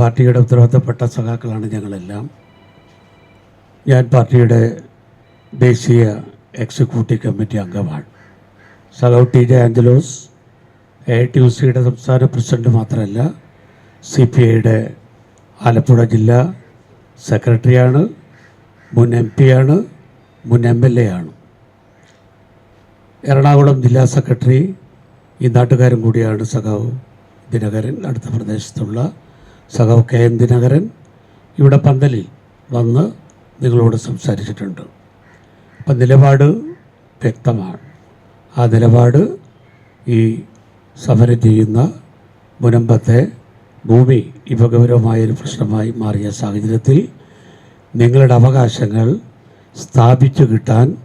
പാർട്ടിയുടെ ഉത്തരവാദിത്തപ്പെട്ട സഖാക്കളാണ് ഞങ്ങളെല്ലാം. ഞാൻ പാർട്ടിയുടെ ദേശീയ എക്സിക്യൂട്ടീവ് കമ്മിറ്റി അംഗമാണ്. സഖാവ് T J Angelos A T U സിയുടെ സംസ്ഥാന പ്രസിഡന്റ് മാത്രമല്ല സി പി ഐയുടെ ആലപ്പുഴ ജില്ലാ സെക്രട്ടറിയാണ് മുൻ എം പിയാണ് മുൻ എം എൽ എ ആണ്. എറണാകുളം ജില്ലാ സെക്രട്ടറി ഈ നാട്ടുകാരും കൂടിയാണ് സഖാവ് ദിനകരൻ അടുത്ത പ്രദേശത്തുള്ള സഖാവ് കെ എൻ ദിനകരൻ ഇവിടെ പന്തലിൽ വന്ന് നിങ്ങളോട് സംസാരിച്ചിട്ടുണ്ട്. അപ്പം നിലപാട് വ്യക്തമാണ്. ആ നിലപാട് ഈ സമരം ചെയ്യുന്ന മുനമ്പത്തെ ഭൂമി ഗൗരവമായൊരു പ്രശ്നമായി മാറിയ സാഹചര്യത്തിൽ നിങ്ങളുടെ അവകാശങ്ങൾ സ്ഥാപിച്ചു കിട്ടാൻ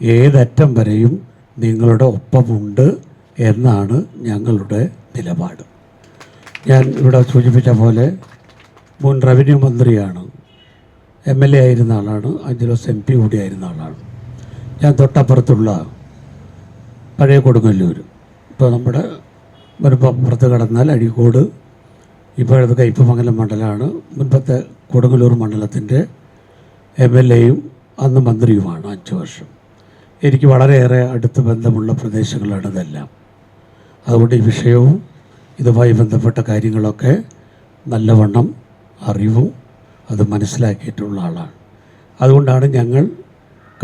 ഏതറ്റം വരെയും നിങ്ങളുടെ ഒപ്പമുണ്ട് എന്നാണ് ഞങ്ങളുടെ നിലപാട്. ഞാൻ ഇവിടെ സൂചിപ്പിച്ച പോലെ മുൻ റവന്യൂ മന്ത്രിയാണ്. എം എൽ എ ആയിരുന്ന ആളാണ്. അഞ്ചലോസ് എം പി കൂടിയായിരുന്ന ആളാണ്. ഞാൻ തൊട്ടപ്പുറത്തുള്ള പഴയ കൊടുങ്ങല്ലൂർ. ഇപ്പോൾ നമ്മുടെ മുൻപപ്പുറത്ത് കടന്നാൽ അഴീക്കോട് ഇപ്പോഴത്തെ കയ്പമംഗലം മണ്ഡലമാണ്. മുൻപത്തെ കൊടുങ്ങല്ലൂർ മണ്ഡലത്തിന്റെ എം എൽ എയും അന്ന് മന്ത്രിയുമാണ് അഞ്ച് വർഷം. എനിക്ക് വളരെയേറെ അടുത്ത് ബന്ധമുള്ള പ്രദേശങ്ങളാണ് ഇതെല്ലാം. അതുകൊണ്ട് ഈ വിഷയവും ഇതുമായി ബന്ധപ്പെട്ട കാര്യങ്ങളൊക്കെ നല്ലവണ്ണം അറിവും അത് മനസ്സിലാക്കിയിട്ടുള്ള ആളാണ്. അതുകൊണ്ടാണ് ഞങ്ങൾ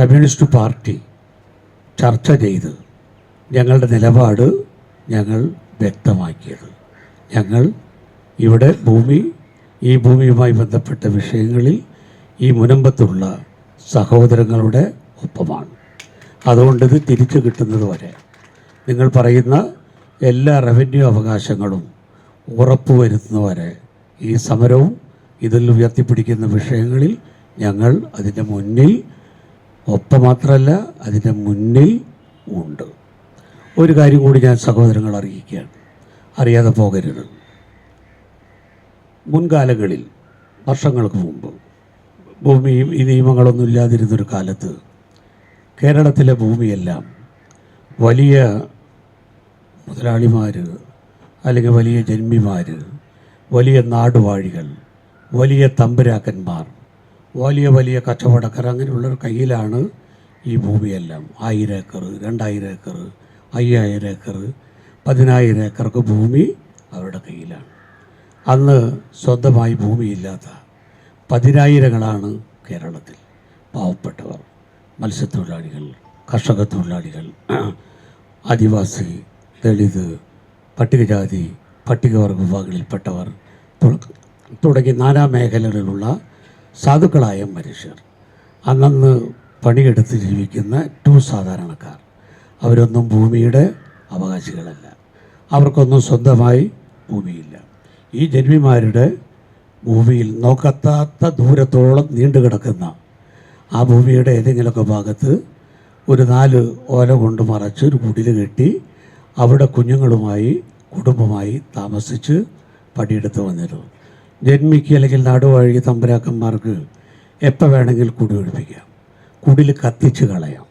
കമ്മ്യൂണിസ്റ്റ് പാർട്ടി ചർച്ച ചെയ്ത് ഞങ്ങളുടെ നിലപാട് ഞങ്ങൾ വ്യക്തമാക്കിയത്. ഞങ്ങൾ ഇവിടെ ഭൂമി ഈ ഭൂമിയുമായി ബന്ധപ്പെട്ട വിഷയങ്ങളിൽ ഈ മുനമ്പത്തുള്ള സഹോദരങ്ങളുടെ ഒപ്പമാണ്. അതുകൊണ്ട് ഇത് തിരിച്ചു കിട്ടുന്നത് വരെ. നിങ്ങൾ പറയുന്ന എല്ലാ റവന്യൂ അവകാശങ്ങളും ഉറപ്പുവരുത്തുന്നവരെ ഈ സമരവും ഇതിൽ ഉയർത്തിപ്പിടിക്കുന്ന വിഷയങ്ങളിൽ ഞങ്ങൾ അതിന്റെ മുന്നിൽ ഒപ്പം മാത്രമല്ല അതിന്റെ മുന്നിൽ ഉണ്ട്. ഒരു കാര്യം കൂടി ഞാൻ സഹോദരങ്ങൾ അറിയിക്കുകയാണ്. അറിയാതെ പോകരുത്. മുൻകാലങ്ങളിൽ വർഷങ്ങൾക്ക് മുമ്പ് ഭൂമിയും ഈ നിയമങ്ങളൊന്നും ഇല്ലാതിരുന്നൊരു കാലത്ത് കേരളത്തിലെ ഭൂമിയെല്ലാം വലിയ മുതലാളിമാർ അല്ലെങ്കിൽ വലിയ ജന്മിമാർ വലിയ നാടുവാഴികൾ വലിയ തമ്പുരാക്കന്മാർ വലിയ വലിയ കച്ചവടക്കാർ അങ്ങനെയുള്ളവർ കയ്യിലാണ് ഈ ഭൂമിയെല്ലാം. ആയിരം ഏക്കർ രണ്ടായിരം ഏക്കർ അയ്യായിരം ഏക്കർ പതിനായിരം ഏക്കർക്ക് ഭൂമി അവരുടെ കയ്യിലാണ്. അന്ന് സ്വന്തമായി ഭൂമിയില്ലാത്ത പതിനായിരങ്ങളാണ് കേരളത്തിൽ പാവപ്പെട്ടവർ. മത്സ്യത്തൊഴിലാളികൾ കർഷക തൊഴിലാളികൾ ആദിവാസി ദളിത് പട്ടികജാതി പട്ടികവർഗ വിഭാഗങ്ങളിൽപ്പെട്ടവർ തുടങ്ങി നാനാ മേഖലകളിലുള്ള സാധുക്കളായ മനുഷ്യർ. അന്നന്ന് പണിയെടുത്ത് ജീവിക്കുന്ന ടു സാധാരണക്കാർ. അവരൊന്നും ഭൂമിയുടെ അവകാശികളല്ല. അവർക്കൊന്നും സ്വന്തമായി ഭൂമിയില്ല. ഈ ജന്മിമാരുടെ ഭൂമിയിൽ നോക്കത്താത്ത ദൂരത്തോളം നീണ്ടു കിടക്കുന്ന ആ ഭൂമിയുടെ ഏതെങ്കിലുമൊക്കെ ഭാഗത്ത് ഒരു നാല് ഓല കൊണ്ട് മറച്ച് ഒരു കുടിൽ കെട്ടി അവിടെ കുഞ്ഞുങ്ങളുമായി കുടുംബമായി താമസിച്ച് പടിയെടുത്ത് വന്നിരുന്നു. ജന്മിക്ക് അല്ലെങ്കിൽ നാടുവഴി തമ്പരാക്കന്മാർക്ക് എപ്പോൾ വേണമെങ്കിൽ കുടി ഒഴിപ്പിക്കാം. കുടിൽ കത്തിച്ച് കളയാം.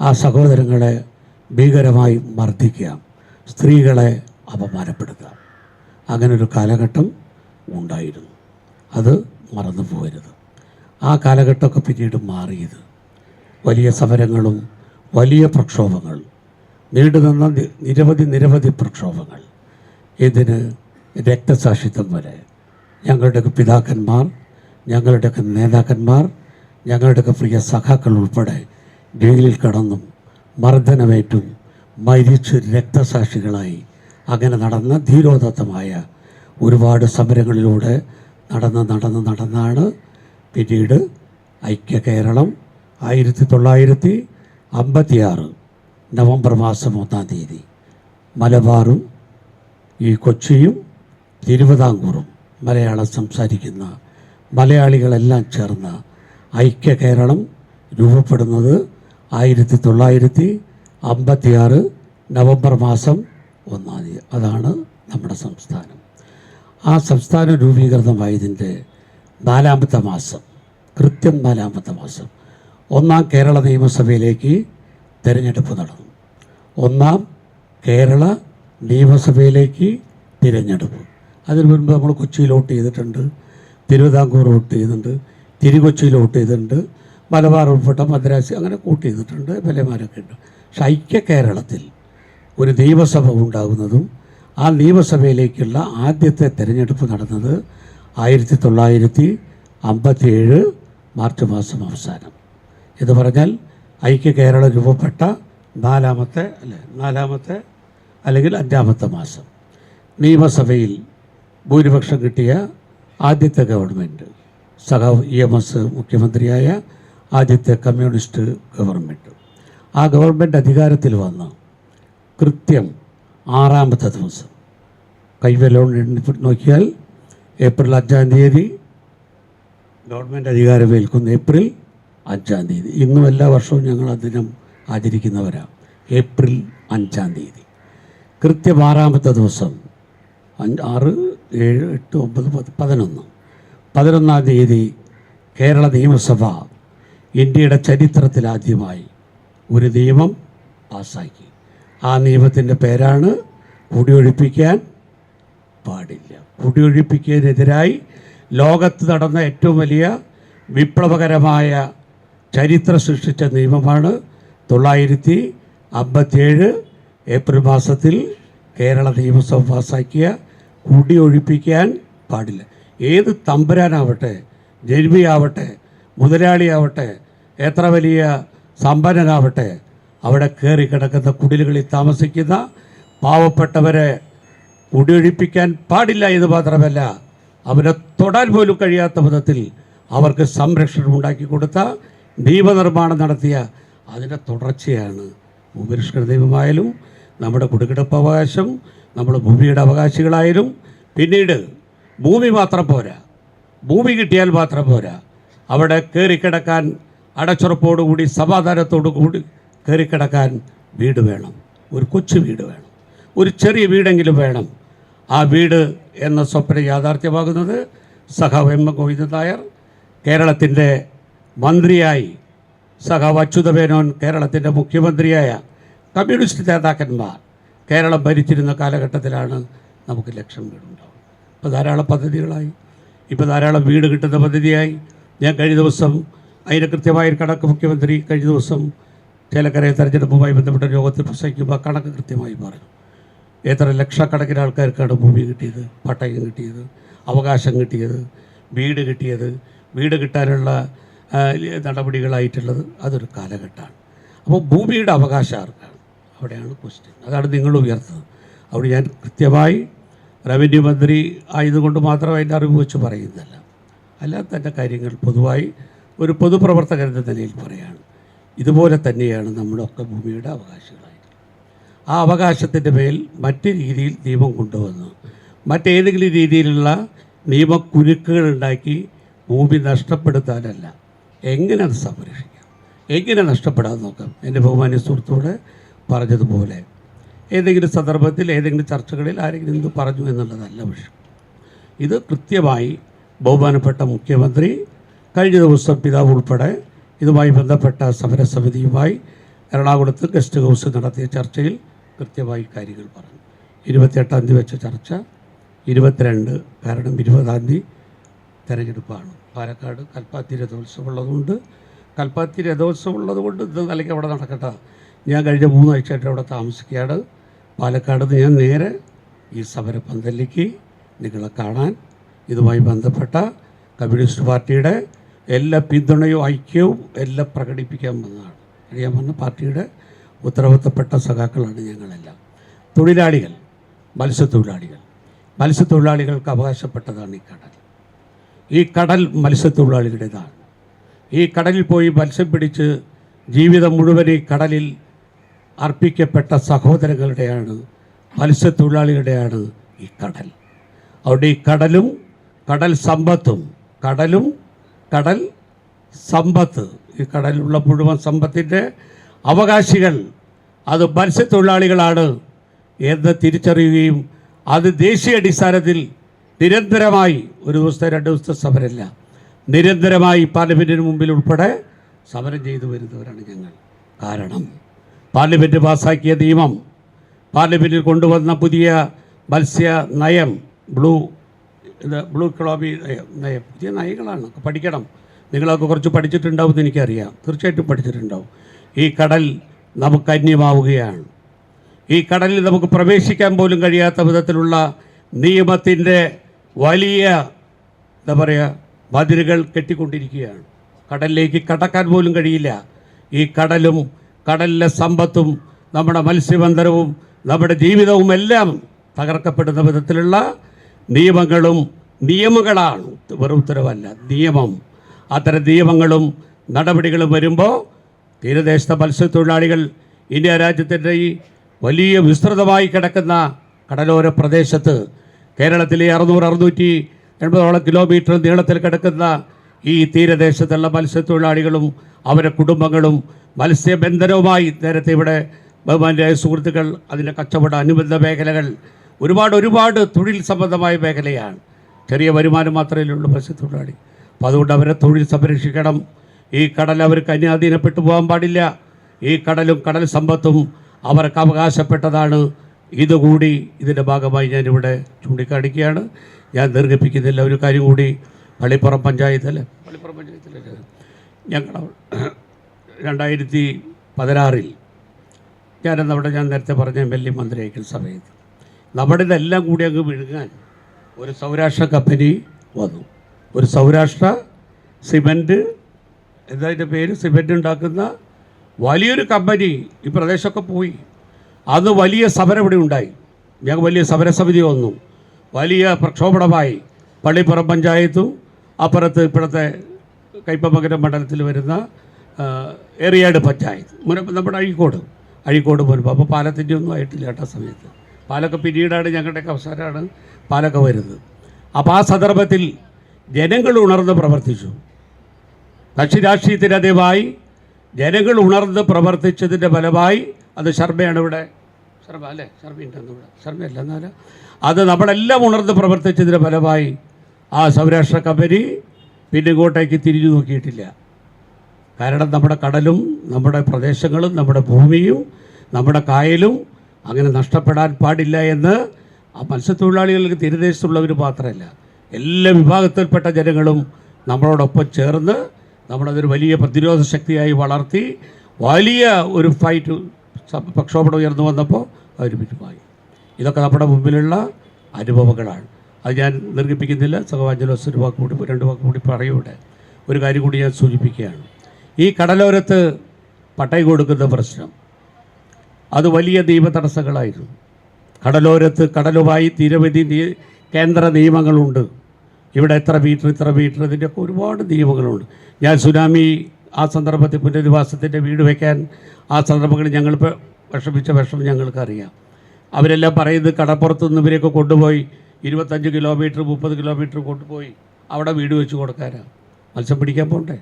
ആ സഹോദരങ്ങളെ ഭീകരമായി മർദ്ദിക്കാം. സ്ത്രീകളെ അപമാനപ്പെടുത്താം. അങ്ങനൊരു കാലഘട്ടം ഉണ്ടായിരുന്നു. അത് മറന്നു പോകരുത് ആ കാലഘട്ടമൊക്കെ പിന്നീട് മാറിയത് വലിയ സമരങ്ങളും വലിയ പ്രക്ഷോഭങ്ങൾ നീണ്ടുനിന്ന നിരവധി നിരവധി പ്രക്ഷോഭങ്ങൾ. ഇതിന് രക്തസാക്ഷിത്വം വരെ. ഞങ്ങളുടെയൊക്കെ പിതാക്കന്മാർ ഞങ്ങളുടെയൊക്കെ നേതാക്കന്മാർ ഞങ്ങളുടെയൊക്കെ പ്രിയ സഖാക്കൾ ഉൾപ്പെടെ ജയിലിൽ കടന്നും മർദ്ദനമേറ്റും മരിച്ച് രക്തസാക്ഷികളായി അങ്ങനെ നടന്ന ധീരോദത്തമായ ഒരുപാട് സമരങ്ങളിലൂടെ നടന്ന് നടന്ന് നടന്നാണ് പിന്നീട് ഐക്യ കേരളം ആയിരത്തി തൊള്ളായിരത്തി അമ്പത്തിയാറ് നവംബർ മാസം ഒന്നാം തീയതി. മലബാറും ഈ കൊച്ചിയും തിരുവിതാംകൂറും മലയാളം സംസാരിക്കുന്ന മലയാളികളെല്ലാം ചേർന്ന് ഐക്യ കേരളം രൂപപ്പെടുന്നത് ആയിരത്തി തൊള്ളായിരത്തി അമ്പത്തിയാറ് നവംബർ മാസം ഒന്നാം തീയതി. അതാണ് നമ്മുടെ സംസ്ഥാനം. ആ സംസ്ഥാനം രൂപീകൃതമായതിന്റെ നാലാമത്തെ മാസം കൃത്യം നാലാമത്തെ മാസം ഒന്നാം കേരള നിയമസഭയിലേക്ക് തിരഞ്ഞെടുപ്പ് നടന്നു. ഒന്നാം കേരള നിയമസഭയിലേക്ക് തിരഞ്ഞെടുപ്പ്. അതിന് മുൻപ് നമ്മൾ കൊച്ചിയിൽ വോട്ട് ചെയ്തിട്ടുണ്ട് തിരുവിതാംകൂർ വോട്ട് ചെയ്തിട്ടുണ്ട് തിരുകൊച്ചിയിൽ വോട്ട് ചെയ്തിട്ടുണ്ട് മലബാർ ഉൾപ്പെട്ട മദ്രാസ് അങ്ങനെ വോട്ട് ചെയ്തിട്ടുണ്ട് വിലമാരൊക്കെ ഉണ്ട്. പക്ഷെ ഐക്യ കേരളത്തിൽ ഒരു നിയമസഭ ഉണ്ടാകുന്നതും ആ നിയമസഭയിലേക്കുള്ള ആദ്യത്തെ തിരഞ്ഞെടുപ്പ് നടന്നത് ആയിരത്തി തൊള്ളായിരത്തി അമ്പത്തിയേഴ് മാർച്ച് മാസം അവസാനം. എന്ന് പറഞ്ഞാൽ ഐക്യ കേരളം രൂപപ്പെട്ട നാലാമത്തെ അല്ലെ നാലാമത്തെ അല്ലെങ്കിൽ അഞ്ചാമത്തെ മാസം. നിയമസഭയിൽ ഭൂരിപക്ഷം കിട്ടിയ ആദ്യത്തെ ഗവൺമെന്റ് സഖാവ് ഇ എം എസ് മുഖ്യമന്ത്രിയായ ആദ്യത്തെ കമ്മ്യൂണിസ്റ്റ് ഗവൺമെന്റ് ആ ഗവൺമെന്റ് അധികാരത്തിൽ വന്ന് കൃത്യം ആറാമത്തെ ദിവസം. കൈവലോൺ നോക്കിയാൽ ഏപ്രിൽ അഞ്ചാം തീയതി ഗവൺമെന്റ് അധികാരമേൽക്കുന്ന ഏപ്രിൽ അഞ്ചാം തീയതി. ഇന്നും എല്ലാ വർഷവും ഞങ്ങൾ ആ ദിനം ആചരിക്കുന്നവരാണ് ഏപ്രിൽ അഞ്ചാം തീയതി. കൃത്യം ആറാമത്തെ ദിവസം അഞ്ച് ആറ് ഏഴ് എട്ട് ഒമ്പത് പത്ത് പതിനൊന്ന്. പതിനൊന്നാം തീയതി കേരള നിയമസഭ ഇന്ത്യയുടെ ചരിത്രത്തിലാദ്യമായി ഒരു നിയമം പാസ്സാക്കി ആ നിയമത്തിന്റെ പേരാണ് കുടിയൊഴിപ്പിക്കാൻ പാടില്ല. കുടിയൊഴിപ്പിക്കുന്നതിനെതിരായി ലോകത്ത് നടന്ന ഏറ്റവും വലിയ വിപ്ലവകരമായ ചരിത്രം സൃഷ്ടിച്ച നിയമമാണ് തൊള്ളായിരത്തി അമ്പത്തിയേഴ് ഏപ്രിൽ മാസത്തിൽ കേരള നിയമസഭ പാസാക്കിയ കുടിയൊഴിപ്പിക്കാൻ പാടില്ല. ഏത് തമ്പുരാനാവട്ടെ ജന്മിയാവട്ടെ മുതലാളിയാവട്ടെ എത്ര വലിയ സമ്പന്നനാവട്ടെ അവിടെ കയറി കിടക്കുന്ന കുടിലുകളിൽ താമസിക്കുന്ന പാവപ്പെട്ടവരെ കുടിയൊഴിപ്പിക്കാൻ പാടില്ല എന്ന് മാത്രമല്ല അവരെ തൊടാൻ പോലും കഴിയാത്ത വിധത്തിൽ അവർക്ക് സംരക്ഷണം ഉണ്ടാക്കി കൊടുത്ത നിയമനിർമ്മാണം നടത്തിയ അതിന്റെ തുടർച്ചയാണ്. ഭൂപരിഷ്കൃത ദൈവമായാലും നമ്മുടെ കുടുകിടപ്പവകാശം നമ്മുടെ ഭൂമിയുടെ അവകാശികളായാലും പിന്നീട് ഭൂമി മാത്രം പോരാ. ഭൂമി കിട്ടിയാൽ മാത്രം പോരാ. അവിടെ കയറിക്കിടക്കാൻ അടച്ചുറപ്പോടുകൂടി സമാധാനത്തോടു കൂടി കയറിക്കിടക്കാൻ വീട് വേണം. ഒരു കൊച്ചു വീട് വേണം. ഒരു ചെറിയ വീടെങ്കിലും വേണം. ആ വീട് എന്ന സ്വപ്നം യാഥാർത്ഥ്യമാകുന്നത് സഹ എ ഗോവിന്ദൻ നായർ കേരളത്തിന്റെ മന്ത്രിയായി സഖാവ് അച്യുതമേനോൻ കേരളത്തിന്റെ മുഖ്യമന്ത്രിയായ കമ്മ്യൂണിസ്റ്റ് നേതാക്കന്മാർ കേരളം ഭരിച്ചിരുന്ന കാലഘട്ടത്തിലാണ് നമുക്ക് ലക്ഷം വീടുണ്ടാവും ഇപ്പോൾ ധാരാളം പദ്ധതികളായി. ഇപ്പോൾ ധാരാളം വീട് കിട്ടുന്ന പദ്ധതിയായി. ഞാൻ കഴിഞ്ഞ ദിവസം അതിന് കൃത്യമായ കണക്ക് മുഖ്യമന്ത്രി കഴിഞ്ഞ ദിവസം ചേലക്കരയെ തെരഞ്ഞെടുപ്പുമായി ബന്ധപ്പെട്ട യോഗത്തിൽ പ്രസംഗിക്കുമ്പോൾ കണക്ക് കൃത്യമായി പറഞ്ഞു. എത്ര ലക്ഷക്കണക്കിന് ആൾക്കാർക്കാണ് ഭൂമി കിട്ടിയത് പട്ടയം കിട്ടിയത് അവകാശം കിട്ടിയത് വീട് കിട്ടിയത്. വീട് കിട്ടാനുള്ള നടപടികളായിട്ടുള്ളത് അതൊരു കാലഘട്ടമാണ്. അപ്പോൾ ഭൂമിയുടെ അവകാശം ആർക്കാണ്? അവിടെയാണ് ക്വസ്റ്റ്യൻ അതാണ് നിങ്ങൾ ഉയർത്തുന്നത്. അവിടെ ഞാൻ കൃത്യമായി റവന്യൂ മന്ത്രി ആയതുകൊണ്ട് മാത്രം അതിന്റെ അറിവ് വെച്ച് പറയുന്നതല്ല. അല്ലാത്ത തന്നെ കാര്യങ്ങൾ പൊതുവായി ഒരു പൊതുപ്രവർത്തകൻ എന്ന നിലയിൽ പറയാണ്. ഇതുപോലെ തന്നെയാണ് നമ്മളൊക്കെ ഭൂമിയുടെ അവകാശങ്ങളായിട്ട് ആ അവകാശത്തിന്റെ മേൽ മറ്റു രീതിയിൽ നിയമം കൊണ്ടുവന്നു. മറ്റേതെങ്കിലും രീതിയിലുള്ള നിയമക്കുരുക്കുകൾ ഉണ്ടാക്കി ഭൂമി നഷ്ടപ്പെടുത്താനല്ല. എങ്ങനെ സംരക്ഷിക്കുക? സംരക്ഷിക്കാം എങ്ങനെ നഷ്ടപ്പെടാതെ നോക്കാം? എന്റെ ബഹുമാന്യ സുഹൃത്തോടെ പറഞ്ഞതുപോലെ ഏതെങ്കിലും സന്ദർഭത്തിൽ ഏതെങ്കിലും ചർച്ചകളിൽ ആരെങ്കിലും എന്ത് പറഞ്ഞു എന്നുള്ളതല്ല വിഷയം. ഇത് കൃത്യമായി ബഹുമാനപ്പെട്ട മുഖ്യമന്ത്രി കഴിഞ്ഞ ദിവസം പിതാവ് ഉൾപ്പെടെ ഇതുമായി ബന്ധപ്പെട്ട സമരസമിതിയുമായി എറണാകുളത്ത് ഗസ്റ്റ് ഹൗസ് നടത്തിയ ചർച്ചയിൽ കൃത്യമായി കാര്യങ്ങൾ പറഞ്ഞു. ഇരുപത്തിയെട്ടാം തീയതി വെച്ച ചർച്ച ഇരുപത്തിരണ്ട് കാരണം ഇരുപതാം തീയതി തെരഞ്ഞെടുപ്പാണ്. പാലക്കാട് കൽപ്പാത്തി രഥോത്സവം ഉള്ളതുകൊണ്ട് കൽപ്പാത്തി രഥോത്സവം ഉള്ളതുകൊണ്ട് ഇത് നിലയ്ക്ക് അവിടെ നടക്കട്ടെ. ഞാൻ കഴിഞ്ഞ മൂന്നാഴ്ചയായിട്ട് അവിടെ താമസിക്കുകയാണ്. പാലക്കാട് ഞാൻ നേരെ ഈ സമരപന്തലിലേക്ക് നിങ്ങളെ കാണാൻ ഇതുമായി ബന്ധപ്പെട്ട കമ്മ്യൂണിസ്റ്റ് പാർട്ടിയുടെ എല്ലാ പിന്തുണയും ഐക്യവും എല്ലാം പ്രകടിപ്പിക്കാൻ വന്നതാണ്. ഞാൻ പറഞ്ഞ പാർട്ടിയുടെ ഉത്തരവാദിത്തപ്പെട്ട സഖാക്കളാണ് ഞങ്ങളെല്ലാം. തൊഴിലാളികൾ മത്സ്യത്തൊഴിലാളികൾ. മത്സ്യത്തൊഴിലാളികൾക്ക് അവകാശപ്പെട്ടതാണ് ഈ കടൽ. ഈ കടൽ മത്സ്യത്തൊഴിലാളികളുടേതാണ്. ഈ കടലിൽ പോയി മത്സ്യം പിടിച്ച് ജീവിതം മുഴുവൻ ഈ കടലിൽ അർപ്പിക്കപ്പെട്ട സഹോദരങ്ങളുടെയാണ് മത്സ്യത്തൊഴിലാളികളുടെയാണ് ഈ കടൽ. അവിടെ ഈ കടലും കടൽ സമ്പത്തും കടലും കടൽ സമ്പത്ത് ഈ കടലിലുള്ള മുഴുവൻ സമ്പത്തിന്റെ അവകാശികൾ അത് മത്സ്യത്തൊഴിലാളികളാണ് എന്ന് തിരിച്ചറിയുകയും അത് ദേശീയ അടിസ്ഥാനത്തിൽ നിരന്തരമായി ഒരു ദിവസത്തെ രണ്ട് ദിവസത്തെ സമരമില്ല. നിരന്തരമായി പാർലമെന്റിന് മുമ്പിൽ ഉൾപ്പെടെ സമരം ചെയ്തു വരുന്നവരാണ് ഞങ്ങൾ. കാരണം പാർലമെന്റ് പാസ്സാക്കിയ നിയമം പാർലമെന്റിൽ കൊണ്ടുവന്ന പുതിയ മത്സ്യ നയം ബ്ലൂ ഇത് ബ്ലൂ ക്ലോബി നയം പുതിയ നയങ്ങളാണ്. പഠിക്കണം. നിങ്ങളൊക്കെ കുറച്ച് പഠിച്ചിട്ടുണ്ടാവും എന്ന് എനിക്കറിയാം. തീർച്ചയായിട്ടും പഠിച്ചിട്ടുണ്ടാവും. ഈ കടൽ നമുക്ക് അന്യമാവുകയാണ്. ഈ കടലിൽ നമുക്ക് പ്രവേശിക്കാൻ പോലും കഴിയാത്ത വിധത്തിലുള്ള നിയമത്തിന്റെ വലിയ എന്താ പറയുക മതിലുകൾ കെട്ടിക്കൊണ്ടിരിക്കുകയാണ്. കടലിലേക്ക് കടക്കാൻ പോലും കഴിയില്ല. ഈ കടലും കടലിലെ സമ്പത്തും നമ്മുടെ മത്സ്യബന്ധനവും നമ്മുടെ ജീവിതവും എല്ലാം തകർക്കപ്പെടുന്ന വിധത്തിലുള്ള നിയമങ്ങളും നിയമങ്ങളാണ്. വെറും ഉത്തരവല്ല നിയമം. അത്തരം നിയമങ്ങളും നടപടികളും വരുമ്പോൾ തീരദേശത്തെ മത്സ്യത്തൊഴിലാളികൾ ഇന്ത്യ രാജ്യത്തിന്റെ ഈ വലിയ വിസ്തൃതമായി കിടക്കുന്ന കടലോര പ്രദേശത്ത് കേരളത്തിലെ അറുന്നൂറ് അറുന്നൂറ്റി എൺപതോളം കിലോമീറ്റർ നീളത്തിൽ കിടക്കുന്ന ഈ തീരദേശത്തുള്ള മത്സ്യത്തൊഴിലാളികളും അവരുടെ കുടുംബങ്ങളും മത്സ്യബന്ധനവുമായി നേരത്തെ ഇവിടെ ബഹുമാന്റെ സുഹൃത്തുക്കൾ അതിന്റെ കച്ചവട അനുബന്ധ മേഖലകൾ ഒരുപാട് ഒരുപാട് തൊഴിൽ സംബന്ധമായ മേഖലയാണ്. ചെറിയ വരുമാനം മാത്രമേ ഉള്ളൂ മത്സ്യത്തൊഴിലാളി. അപ്പോൾ അതുകൊണ്ട് അവരെ തൊഴിൽ സംരക്ഷിക്കണം. ഈ കടൽ അവർക്ക് അന്യാധീനപ്പെട്ടു പോകാൻ പാടില്ല. ഈ കടലും കടൽ സമ്പത്തും അവർക്ക് അവകാശപ്പെട്ടതാണ്. ഇതുകൂടി ഇതിന്റെ ഭാഗമായി ഞാനിവിടെ ചൂണ്ടിക്കാണിക്കുകയാണ്. ഞാൻ ദീർഘിപ്പിക്കുന്നില്ല. ഒരു കാര്യം കൂടി പള്ളിപ്പുറം പഞ്ചായത്തല്ലേ പള്ളിപ്പുറം പഞ്ചായത്തിലല്ലേ ഞങ്ങൾ രണ്ടായിരത്തി പതിനാറിൽ ഞാനെന്ന് അവിടെ ഞാൻ നേരത്തെ പറഞ്ഞ എം എൽ എ മന്ത്രിയായിരിക്കുന്ന സമയത്ത് നമ്മുടെ ഇതെല്ലാം കൂടി അങ്ങ് വിഴുങ്ങാൻ ഒരു സൗരാഷ്ട്ര കമ്പനി വന്നു. ഒരു സൗരാഷ്ട്ര സിമന്റ് എന്താ അതിന്റെ പേര്? സിമന്റ് ഉണ്ടാക്കുന്ന വലിയൊരു കമ്പനി ഈ പ്രദേശമൊക്കെ പോയി. അന്ന് വലിയ സമരം ഇവിടെ ഉണ്ടായി. ഞങ്ങൾ വലിയ സമരസമിതി വന്നു. വലിയ പ്രക്ഷോഭണമായി പള്ളിപ്പുറം പഞ്ചായത്തും അപ്പുറത്ത് ഇപ്പോഴത്തെ കൈപ്പമകര മണ്ഡലത്തിൽ വരുന്ന ഏറിയാട് പഞ്ചായത്ത്. നമ്മുടെ അഴീക്കോട്. അഴീക്കോട് മുൻപ് അപ്പോൾ പാലത്തിന്റെ ഒന്നും ആയിട്ടില്ല കേട്ടോ സമയത്ത്. പാലൊക്കെ പിന്നീടാണ് ഞങ്ങളുടെയൊക്കെ അവസാനമാണ് പാലൊക്കെ വരുന്നത്. അപ്പോൾ ആ സന്ദർഭത്തിൽ ജനങ്ങൾ ഉണർന്ന് പ്രവർത്തിച്ചു. കക്ഷി രാഷ്ട്രീയത്തിനതേവായി ജനങ്ങൾ ഉണർന്ന് പ്രവർത്തിച്ചതിന്റെ ഫലമായി അത് ശർമ്മയാണ് ഇവിടെ. ശർമ്മ അല്ലേ? ശർമ്മയുണ്ടെന്ന് ഇവിടെ. ശർമ്മയല്ല എന്നാലും അത് നമ്മളെല്ലാം ഉണർന്ന് പ്രവർത്തിച്ചതിന്റെ ഫലമായി ആ സൗരാഷ്ട്ര കമ്പനി പിന്നെ തിരിഞ്ഞു നോക്കിയിട്ടില്ല. കാരണം നമ്മുടെ കടലും നമ്മുടെ പ്രദേശങ്ങളും നമ്മുടെ ഭൂമിയും നമ്മുടെ കായലും അങ്ങനെ നഷ്ടപ്പെടാൻ പാടില്ല എന്ന് ആ മത്സ്യത്തൊഴിലാളികൾക്ക് തീരദേശത്തുള്ളവർ മാത്രമല്ല എല്ലാ വിഭാഗത്തിൽപ്പെട്ട ജനങ്ങളും നമ്മളോടൊപ്പം ചേർന്ന് നമ്മളതൊരു വലിയ പ്രതിരോധ ശക്തിയായി വളർത്തി വലിയ ഒരു ഫൈറ്റ് പ്രക്ഷോഭണം ഉയർന്നു വന്നപ്പോൾ അവർ പിന്നുമായി ഇതൊക്കെ നമ്മുടെ മുമ്പിലുള്ള അനുഭവങ്ങളാണ്. അത് ഞാൻ നിർഗിപ്പിക്കുന്നില്ല സഹവാഞ്ചലോസ് ഒരു വാക്ക് കൂടി രണ്ട് വാക്ക് കൂടി പറയൂടെ ഒരു കാര്യം കൂടി ഞാൻ സൂചിപ്പിക്കുകയാണ്. ഈ കടലോരത്ത് പട്ടയ കൊടുക്കുന്ന പ്രശ്നം അത് വലിയ നിയമ തടസ്സങ്ങളായിരുന്നു കടലോരത്ത് കടലുമായി നിരവധി കേന്ദ്ര നിയമങ്ങളുണ്ട്. ഇവിടെ എത്ര മീറ്റർ ഇത്ര മീറ്റർ ഇതിന്റെയൊക്കെ ഒരുപാട് നിയമങ്ങളുണ്ട്. ഞാൻ സുനാമി ആ സന്ദർഭത്തിൽ പുനരധിവാസത്തിന്റെ വീട് വയ്ക്കാൻ ആ സന്ദർഭങ്ങളിൽ ഞങ്ങൾ വിഷമിച്ച വിഷമം ഞങ്ങൾക്കറിയാം. അവരെല്ലാം പറയുന്നത് കടപ്പുറത്ത് നിന്ന് ഇവരെയൊക്കെ കൊണ്ടുപോയി ഇരുപത്തഞ്ച് കിലോമീറ്റർ മുപ്പത് കിലോമീറ്റർ കൊണ്ടുപോയി അവിടെ വീട് വെച്ച് കൊടുക്കാനാണ് മത്സ്യം പിടിക്കാൻ പോകണ്ടേ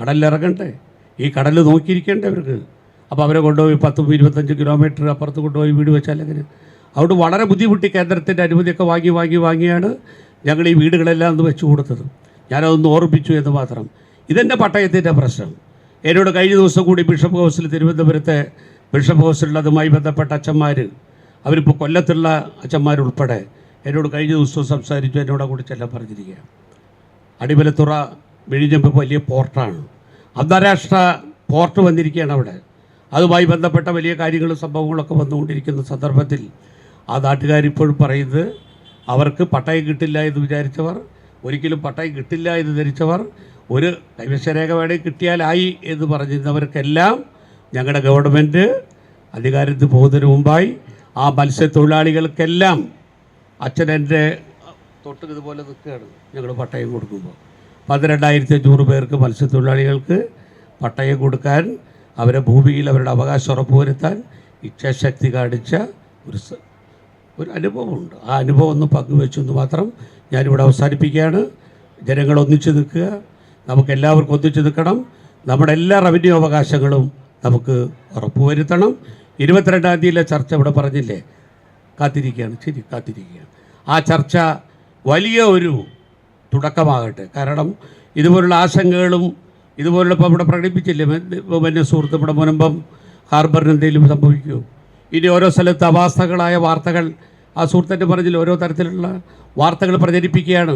കടലിലിറങ്ങണ്ടേ? ഈ കടൽ നോക്കിയിരിക്കണ്ടേ അവർക്ക് അപ്പോൾ അവരെ കൊണ്ടുപോയി പത്തും ഇരുപത്തഞ്ച് കിലോമീറ്റർ അപ്പുറത്ത് കൊണ്ടുപോയി വീട് വെച്ചാൽ എങ്ങനെ? അതുകൊണ്ട് വളരെ ബുദ്ധിമുട്ടി കേന്ദ്രത്തിന്റെ അനുമതിയൊക്കെ വാങ്ങി വാങ്ങി വാങ്ങിയാണ് ഞങ്ങൾ ഈ വീടുകളെല്ലാം ഒന്ന് വെച്ച് കൊടുത്തത്. ഞാനതൊന്ന് ഓർമ്മിപ്പിച്ചു എന്ന് മാത്രം. ഇതെന്റെ പട്ടയത്തിന്റെ പ്രശ്നം. എന്നോട് കഴിഞ്ഞ ദിവസം കൂടി ബിഷപ്പ് ഹൗസിൽ തിരുവനന്തപുരത്തെ ബിഷപ്പ് ഹൗസിലുള്ളതുമായി ബന്ധപ്പെട്ട അച്ഛന്മാർ അവരിപ്പോൾ കൊല്ലത്തുള്ള അച്ഛന്മാരുൾപ്പെടെ എന്നോട് കഴിഞ്ഞ ദിവസം സംസാരിച്ചു എന്നോട് കൂടി ചെല്ലാൻ പറഞ്ഞിരിക്കുകയാണ്. അടിമലത്തുറ വിഴിഞ്ഞപ്പോൾ വലിയ പോർട്ടാണ്. അന്താരാഷ്ട്ര പോർട്ട് വന്നിരിക്കുകയാണ് അവിടെ. അതുമായി ബന്ധപ്പെട്ട വലിയ കാര്യങ്ങളും സംഭവങ്ങളൊക്കെ വന്നുകൊണ്ടിരിക്കുന്ന സന്ദർഭത്തിൽ ആ നാട്ടുകാരിപ്പോഴും പറയുന്നത് അവർക്ക് പട്ടയം കിട്ടില്ല എന്ന് വിചാരിച്ചവർ ഒരിക്കലും പട്ടയം കിട്ടില്ല എന്ന് ധരിച്ചവർ ഒരു കൈവശരേഖ വേണേ കിട്ടിയാലായി എന്ന് പറഞ്ഞിരുന്നവർക്കെല്ലാം ഞങ്ങളുടെ ഗവൺമെന്റ് അധികാരത്തിൽ പോകുന്നതിന് മുമ്പായി ആ മത്സ്യത്തൊഴിലാളികൾക്കെല്ലാം അച്ഛൻ എന്റെ തൊട്ട് ഇതുപോലെ നിൽക്കുകയാണ്. ഞങ്ങൾ പട്ടയം കൊടുക്കുമ്പോൾ പന്ത്രണ്ടായിരത്തി അഞ്ഞൂറ് പേർക്ക് മത്സ്യത്തൊഴിലാളികൾക്ക് പട്ടയം കൊടുക്കാൻ അവരെ ഭൂമിയിൽ അവരുടെ അവകാശം ഉറപ്പുവരുത്താൻ ഇച്ഛാശക്തി കാണിച്ച ഒരു ഒരു അനുഭവമുണ്ട്. ആ അനുഭവം ഒന്ന് പങ്കുവെച്ചു എന്ന് മാത്രം ഞാനിവിടെ അവസാനിപ്പിക്കുകയാണ്. ജനങ്ങൾ ഒന്നിച്ചു നിൽക്കുക. നമുക്ക് എല്ലാവർക്കും ഒന്നിച്ചു നിൽക്കണം. നമ്മുടെ എല്ലാ റവന്യൂ അവകാശങ്ങളും നമുക്ക് ഉറപ്പുവരുത്തണം. ഇരുപത്തിരണ്ടാം തീയതിയിലെ ചർച്ച ഇവിടെ പറഞ്ഞില്ലേ? കാത്തിരിക്കുകയാണ്. ശരി കാത്തിരിക്കുകയാണ്. ആ ചർച്ച വലിയ ഒരു തുടക്കമാകട്ടെ. കാരണം ഇതുപോലുള്ള ആശങ്കകളും ഇതുപോലുള്ള ഇപ്പോൾ ഇവിടെ പ്രകടിപ്പിച്ചില്ലേ? പിന്നെ സുഹൃത്ത് ഇവിടെ മുനമ്പം ഹാർബറിന് എന്തെങ്കിലും സംഭവിക്കുമോ ഇനി ഓരോ സ്ഥലത്ത് അവാസ്ഥകളായ വാർത്തകൾ ആ സുഹൃത്തിന്റെ പറഞ്ഞില്ല? ഓരോ തരത്തിലുള്ള വാർത്തകൾ പ്രചരിപ്പിക്കുകയാണ്.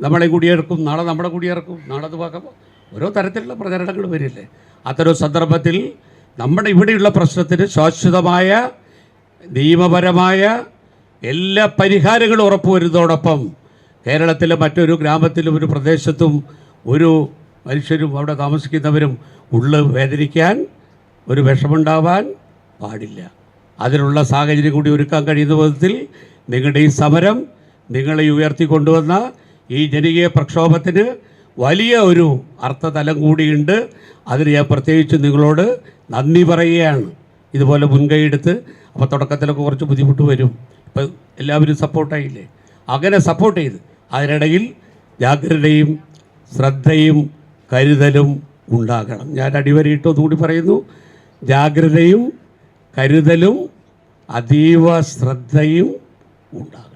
നമ്മളെ കുടിയിറക്കും നാളെ നമ്മുടെ കുടിയിറക്കും നാളെ അത് വാക്കുമ്പോൾ ഓരോ തരത്തിലുള്ള പ്രചരണങ്ങൾ വരില്ലേ? അത്തരം സന്ദർഭത്തിൽ നമ്മുടെ ഇവിടെയുള്ള പ്രശ്നത്തിന് ശാശ്വതമായ നിയമപരമായ എല്ലാ പരിഹാരങ്ങളും ഉറപ്പുവരുന്നതോടൊപ്പം കേരളത്തിലെ മറ്റൊരു ഗ്രാമത്തിലും ഒരു പ്രദേശത്തും ഒരു മനുഷ്യരും അവിടെ താമസിക്കുന്നവരും ഉള്ളു വേദനിക്കാൻ ഒരു വിഷമുണ്ടാവാൻ പാടില്ല. അതിനുള്ള സാഹചര്യം കൂടി ഒരുക്കാൻ കഴിയുന്ന വിധത്തിൽ നിങ്ങളുടെ ഈ സമരം നിങ്ങളെ ഉയർത്തിക്കൊണ്ടുവന്ന ഈ ജനകീയ പ്രക്ഷോഭത്തിന് വലിയ ഒരു അർത്ഥതലം കൂടിയുണ്ട്. അതിന് ഞാൻ പ്രത്യേകിച്ച് നിങ്ങളോട് നന്ദി പറയുകയാണ്. ഇതുപോലെ മുൻകൈ എടുത്ത് അപ്പോൾ തുടക്കത്തിലൊക്കെ കുറച്ച് ബുദ്ധിമുട്ട് വരും. ഇപ്പം എല്ലാവരും സപ്പോർട്ടായില്ലേ അങ്ങനെ സപ്പോർട്ട് ചെയ്ത് അതിനിടയിൽ ജാഗ്രതയും ശ്രദ്ധയും കരുതലും ഉണ്ടാകണം. ഞാൻ അടിവരയിട്ട് ഒന്നുകൂടി പറയുന്നു. ജാഗ്രതയും കരുതലും അതീവ ശ്രദ്ധയും ഉണ്ടാകണം.